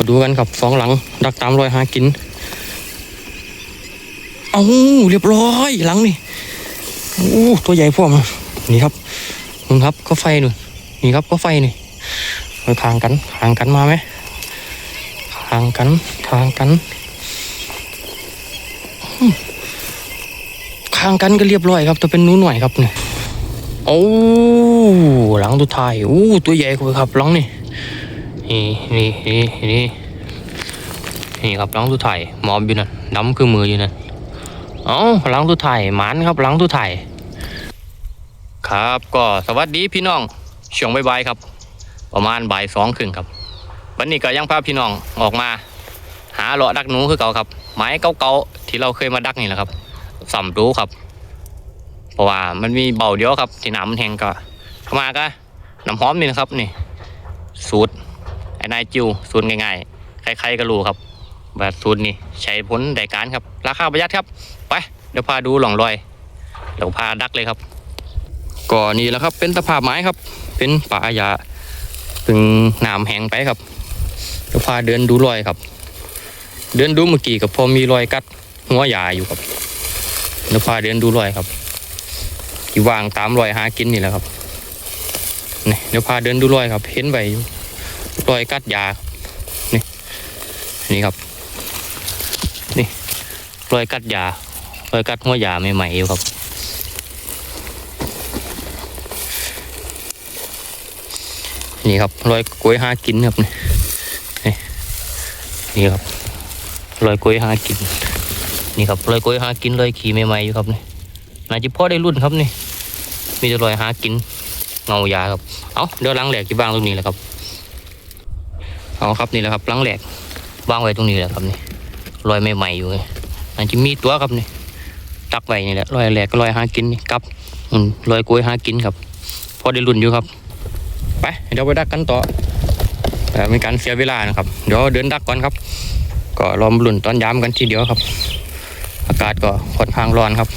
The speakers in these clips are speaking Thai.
มาดูกันครับสองหลัง ดักตามรอยหากิน เอาเรียบร้อยหลังนี่โอ้ตัวใหญ่พวกมันนี่ครับนี่ครับก็ไฟหน่อยนี่ครับก็ไฟนี่มาทางกันทางกันมาไหมทางกันทางกันอืมทางกันก็เรียบร้อยครับแต่เป็นหนู้หน่อยครับเนี่ยโอ้หลังตัวไทยโอ้ตัวใหญ่กว่าครับหลังนี่ นี่นี่นี่นี่นี่ครับหลังตัวท้ายหมอบอยู่นั่นดำคือมืออยู่นั่นเอาหลังทุไทายหมานครับหลังทุไทายครับก็สวัสดีพี่น้องช่วงบ่ายๆครับ ประมาณบ่ายสองครึ่งครับ วันนี้ก็ยังพาพี่น้องออกมา หาเลาะดักหนูคือเก่าครับ ไม้เก่าๆที่เราเคยมาดักนี่แหละครับสำรู้ครับ เพราะว่ามันมีเบาเดียวครับที่หน้ำมันแหงก็เข้ามาก็น้ำหอมนี่นะครับนี่สูตร ไอ้นายจิวสูตรง่ายๆ ใครๆก็รู้ครับแบบสูตรนี่ใช้ผลได้การครับ ราคาประหยัดครับ ไป เดี๋ยวพาดูหล่องรอย เดี๋ยวพาดักเลยครับก็นี่แหละครับ เป็นตะภาพไม้ครับ เป็นป่ายาถึงน้ำแห้งไปครับเดี๋ยวพาเดินดูรอยครับ เดินดูเมื่อกี้กับพอมีรอยกัดหัวยาอยู่ครับเดี๋ยวพาเดินดูรอยครับที่วางตามรอยหากินนี่แหละครับนี่เดี๋ยวพาเดินดูรอยครับ เห็นใบอยู่ รอยกัดยาครับนี่นี่ครับ นี่รอยกัดยารอยกัดหัวยาใหม่ๆอยู่ครับนี่ครับรอยกล้วยหากินครับนี่นี่นี่ครับรอยกล้วยหากิน นี่ครับรอยกล้วยหากินรอยขี่ใหม่ๆอยู่ครับนี่น่าจะพ่อได้รุ่นครับนี่ มีแต่รอยหากินเงายาครับ เอาเดี๋ยวล้างแหลกที่บ้างตรงนี้แหละครับ เอาครับนี่แหละครับล้างแหลกวางไว้ตรงนี้แหละครับนี่รอยใหม่ๆอยู่ไงอันจะมีตัวครับนี่ตักไว้นี่แหละลอยแหลกก็ลอยหากินนี่กับอืมลอยกล้วยหากินครับ พอได้รุ่นอยู่ครับ ไปเดี๋ยวไปดักกันต่อแต่มีการเสียเวลานะครับ เดี๋ยวเดินดักก่อนครับ ก็รอมรุ่นตอนย้ำกันทีเดียวครับ อากาศก็ค่อนข้างร้อนครับ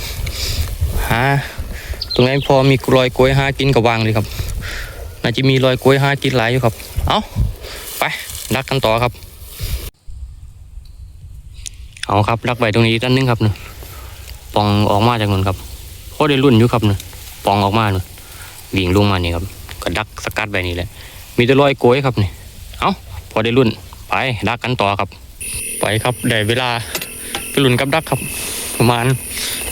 หาตรงไหนพอมีรอยกล้วยหากินก็วางเลยครับน่าจะมีรอยกล้วยหากินหลายอยู่ครับ เอ้า ไปดักกันต่อครับ เอาครับรักไว้ตรงนี้ด้านนึงครับเนี่ยปองออกมาจากนู้นครับพอได้รุ่นอยู่ครับเนี่ยปองออกมาเนี่ยวิ่งลงมานี่ครับก็ดักสกัดไว้นี่แหละ มีแต่รอยโกยครับนี่เอาพอได้รุ่นไปดักกันต่อครับ ไปครับได้เวลาไปรุ่นกับดักครับ ประมาณ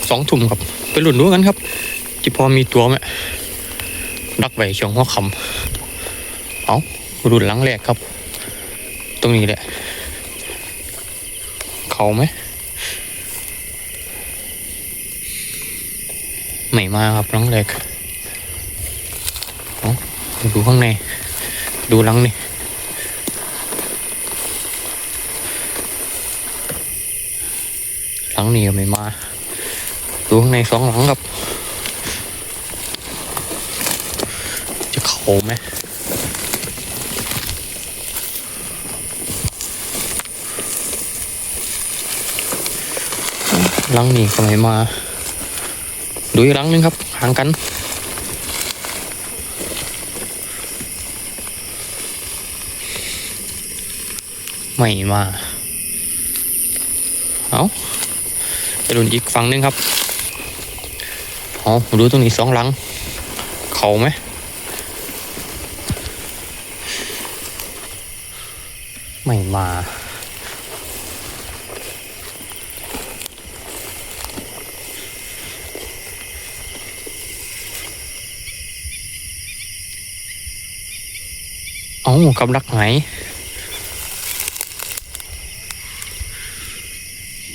สองทุ่มครับ ไปรุ่นดูกันครับที่พอมีตัวไหมดักไว้ช่วงหัวคำเอารุ่นหลังแรกครับ ตรงนี้แหละ เขาไหมไม่มาครับหลังเล็กเอดูข้างใน ดูหลังนี่หลังนี่ก็ไม่มา ดูข้างในสองหลังครับ จะเขาไหม หลังนี่ก็ไม่มา ดูอีกหลังหนึงครับห่างกันไม่มา เอาไปดูอีกฝั่งหนึงครับเอาดูตรงนี้สองหลัง เขาไหมไม่มา เอากับดักไหน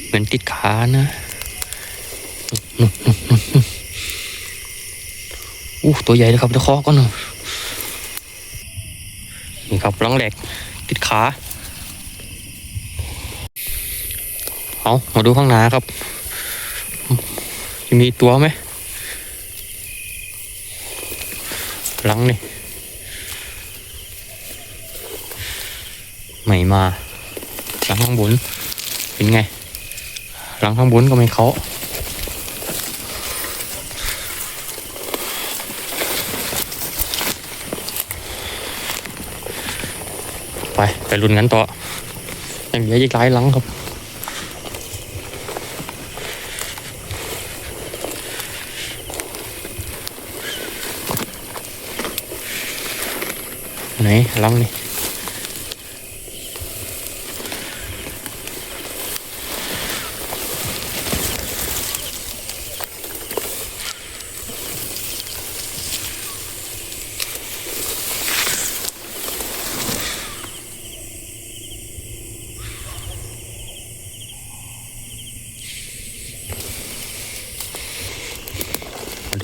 เหมือนติดขานะอู้ตัวใหญ่เลยครับเดี๋ยวเคอก่อนหน่อยนี่ครับลังแหลกติดขา เอามาดูข้างหน้าครับ จะมีตัวไหมหลังนี่ ไม่มาหลังข้างบนเป็นไง หลังข้างบนก็ไม่เขาะไปไปลุ้นกันต่อยังเหลืออีกหลายหลังครับไหนหลังนี่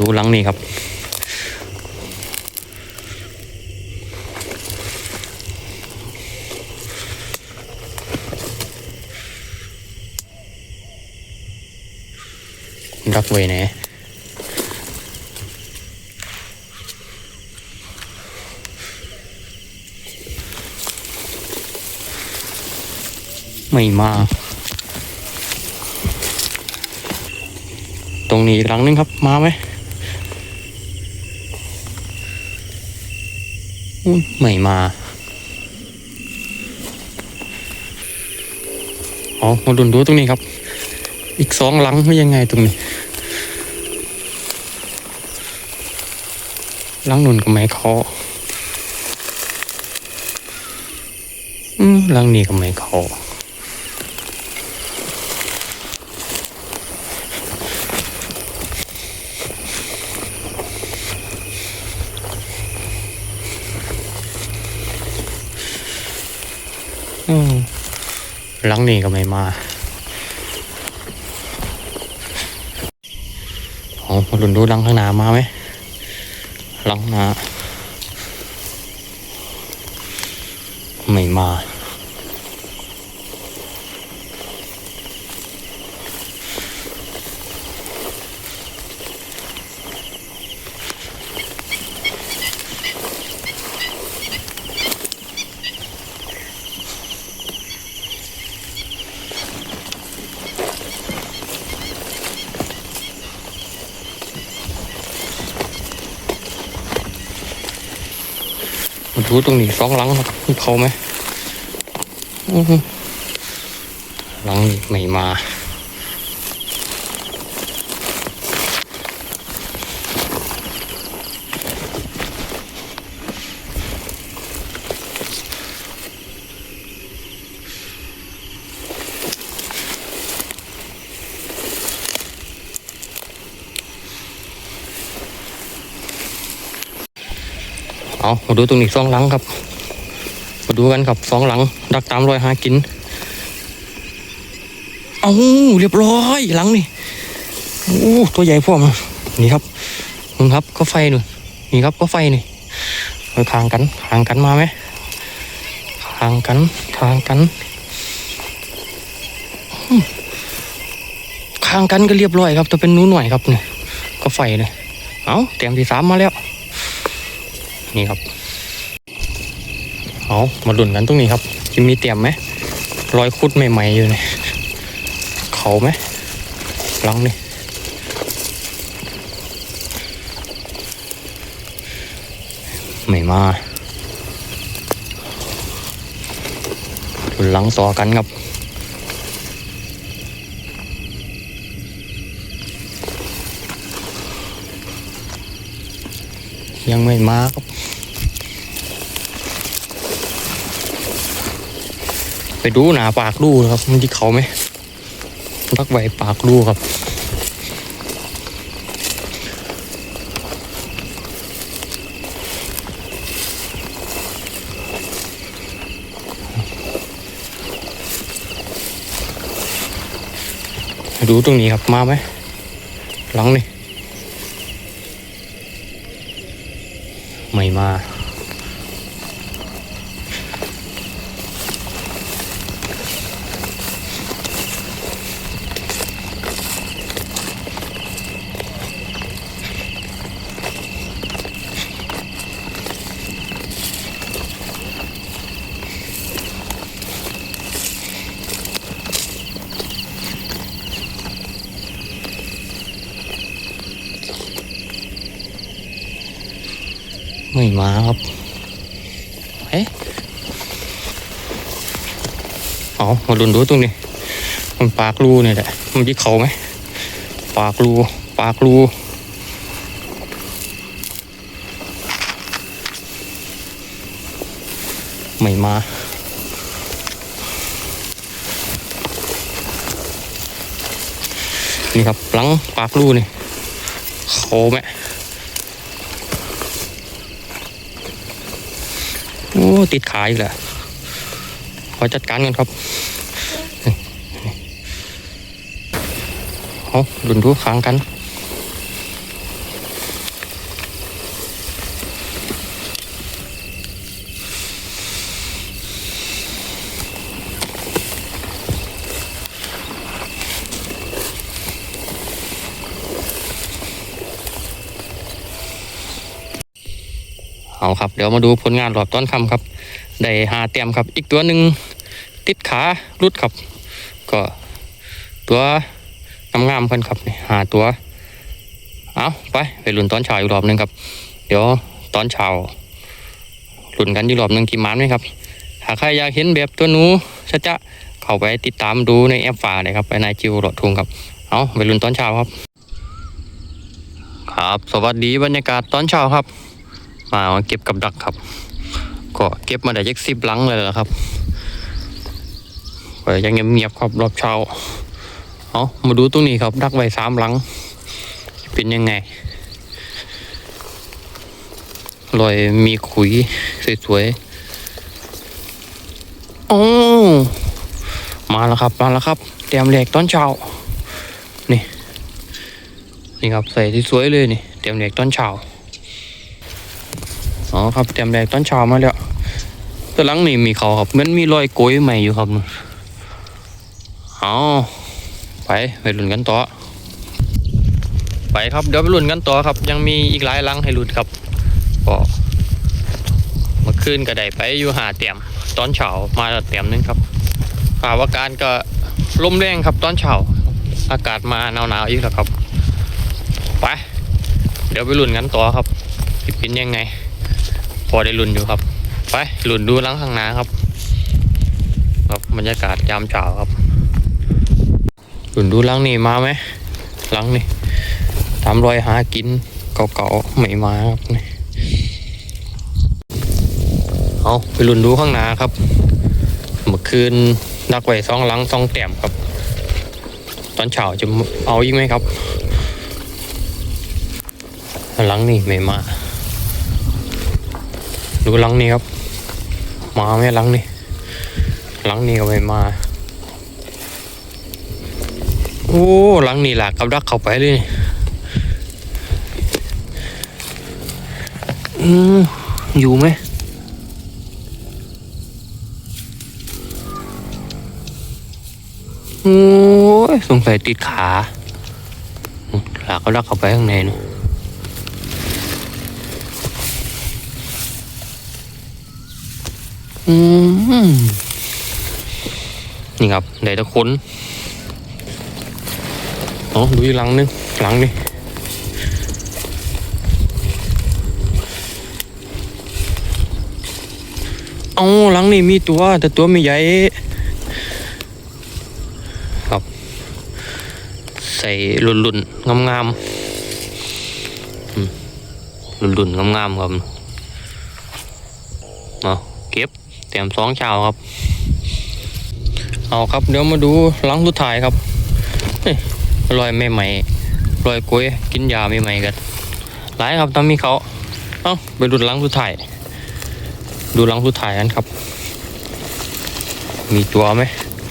ตูหลังนี่ครับ รักไว้แน่ไม่มา ตรงนี้อีกหลังนึงครับ มาไหมอุ๊ย ไม่มาอ๋อมาดุนดูตรงนี้ครับ อีกสองหลังไม่ยังไงตรงนี้หลังนุ่นกับไม้คออืมหลังนี้กับไม้คอ หลังนี้ก็ไม่มาขอามาลุ้นดูหลังข้างหน้ามาไหมหลังหน้าไม่มา ดูตรงนี้สองหลังครับเขาไหมอื้อหือหลังนี้ไม่มา เอามาดูตรงนี้สองหลังครับ มาดูกันครับสองหลัง ดักตามรอยหากิน เอาเรียบร้อยหลังนี่โอ้ตัวใหญ่พวกมันนี่ครับมึงครับก็ไฟหน่อยนี่ครับก็ไฟนี่ไปคางกันคางกันมาไหมคางกันคางกันอืมคางกันก็เรียบร้อยครับแต่เป็นหนูหน่อยครับเนี่ยก็ไฟเลยเอาเตรียมที่สามมาแล้ว นี่ครับเอามาดุนกันตรงนี้ครับจะมีเตรียมไหมรอยคุดใหม่ๆอยู่เนี่ยเขาไหมลังนี่ไม่มาดุนหลังต่อกันครับ ยังไม่มาครับไปดูหนาปากดูครับ มันที่เขาไหมรักไว้ปากดูครับดูตรงนี้ครับมาไหมหลังนี่ ไม่มา ไม่มาครับ เอ๊ะเอามาลุนดูตรงนี้ มันปากรูเนี่ยแหละ มันที่เขาไหม ปากรู ปากรูไม่มา นี่ครับหลังปากรูนี่เขาไหมโอ้ ติดขายอีกแล้วขอจัดการกันครับเอาดุนดูค้างกัน เอาครับเดี๋ยวมาดูผลงานรอบต้นคำครับ ได้หาเต็มครับ อีกตัวหนึ่งติดขารุดครับ ก็ตัวงามๆเพิ่นครับหาตัว เอาไปไปลุ้นตอนเช้าอีกรอบหนึงครับ เดี๋ยวตอนเช้าลุ้นกันอีกรอบหนึงกี่มันไหมครับหากใครอยากเห็นแบบตัวหนูชัดจะเข้าไปติดตามดูในแอปฝาเลยครับไปนายจิวหลอดทุงครับ เอาไปลุ้นตอนเช้าครับ ครับ สวัสดีบรรยากาศตอนเช้าครับ มาเก็บกับดักครับ ก็เก็บมาได้ยักสิบลังเลยแหละครับก็ยังเงียบๆครับรอบเช้าเอามาดูตรงนี้ครับ ดักไว้สามลัง เป็นยังไงรอยมีขุยสวยๆโอ้มาแล้วครับมาแล้วครับเตรียมเหล็กตอนเช้านี่นี่ครับใส่สวยเลยนี่เตรียมเหล็กตอนเช้า อ๋อครับเตรียมแดกตอนเช้ามาแล้วตัวหลังนี่มีเขาครับเหมันมีรอยโกยใหม่อยู่ครับเอาไปไปลุ้นกันต่อ ไปครับเดี๋ยวไปลุ้นกันต่อครับ ยังมีอีกหลายหลังให้ลุ้นครับก็เมื่อคืนก็ได้ไปอยู่หาเตียมตอนเช้ามาแล้วเตียมนึงครับข่าวอาการก็ลมแรงครับตอนเช้าอากาศมาหนาวๆอีกแล้วครับ ไป เดี๋ยวไปลุ้นกันต่อครับสิเป็นยังไง อได้ลุ้นอยู่ครับ ไปลุ้นดูหลังข้างหน้าครับ ครับบรรยากาศยามเช้าครับลุ้นดูหลังนี่มาไหมหลังนี่ตามรอยหากินเก่าๆไม่มาครับนี่เอาไปลุ้นดูข้างหน้าครับ เมื่อคืนดักไว้สองหลังสองแต้มครับ ตอนเช้าจะเอาอีกไหมครับหลังนี่ไม่มา ดูหลังนี้ครับ มาไหมหลังนี้หลังนี้ก็ไม่มา โอ้หลังนี้หลากกับดักเข้าไปเลยอืมอยู่ไหมโอ้ยสงสัยติดขาหลากกับดักเข้าไปข้างในเนอะ อืมนี่ครับได้ตะคนเอ๋อดูอีกหลังนึงหลังนี่เอาหลังนี่มีตัว แต่ตัวไม่ใหญ่ครับ ใส่หลุนหลุนงามงามๆหลุนหลุนงามงามๆครับเนาะเก็บ เตรียมสองเช้าครับ เอาครับเดี๋ยวมาดูหลังสุดท้ายครับเฮ้ยรอยไม่ใหม่รอยกล้วยกินยาไม่ใหม่กันหลายครับตอนมีเขาเอ้าไปดูหลังสุดท้ายดูหลังสุดท้ายกันครับ มีตัวไหม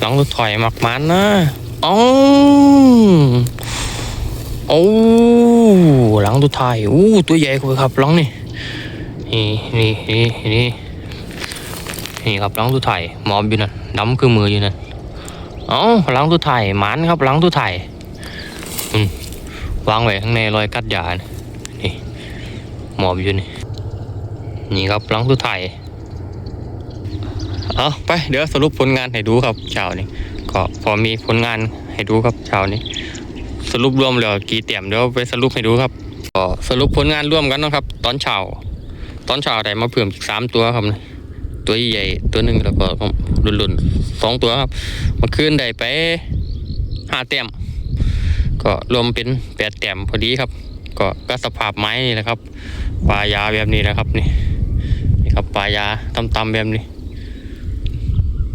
หลังสุดท้ายหมักมันนะอ๋อโอ้หลังสุดท้ายอู้ตัวใหญ่กว่าครับหลังนี่นี่นี่นี่นี่ นี่ครับหลังสุดท้ายหมอบอยู่นั่นดำคือมืออยู่นั่นเอ้าหลังสุดท้ายหมันครับหลังสุดท้ายอืมวางไว้ข้างในรอยกัดยานี่นี่หมอบอยู่นี่นี่ครับหลังสุดท้ายเอาไปเดี๋ยวสรุปผลงานให้ดูครับเช้านี้ก็พอมีผลงานให้ดูครับเช้านี้ สรุปรวมแล้วกี่เต็มเดี๋ยวไปสรุปให้ดูครับก็สรุปผลงานร่วมกันนะครับ ตอนเช้าตอนเช้าได้มาเพิ่มอีกสามตัวครับนี่ ตัวใหญ่ตัวหนึ่งแล้วก็หลุนๆสองตัวครับเมื่อคืนได้ไปห้าแต้มก็รวมเป็นแปดแต้มพอดีครับ ก็ก็สภาพไม้นี่แหละครับปลายาแบบนี้นะครับนี่นี่ครับปลายาตำๆแบบนี้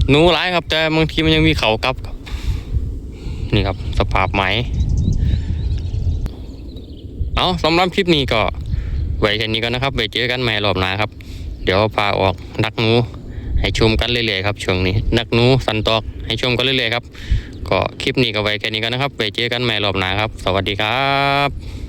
หนูร้ายครับ แต่บางทีมันยังมีเขากลับครับ นี่ครับสภาพไม้เอาสำหรับคลิปนี้ก็ไว้แค่นี้ก็นะครับไว้เจอกันใหม่รอบหน้าครับ เดี๋ยวพาออกนักหนูให้ชมกันเรื่อยๆครับช่วงนี้ นักหนูสันตอกให้ชมกันเรื่อยๆครับก็คลิปนี้ก็ไว้แค่นี้กันะครับไว้เจอกันใหม่รอบหน้าครับ สวัสดีครับ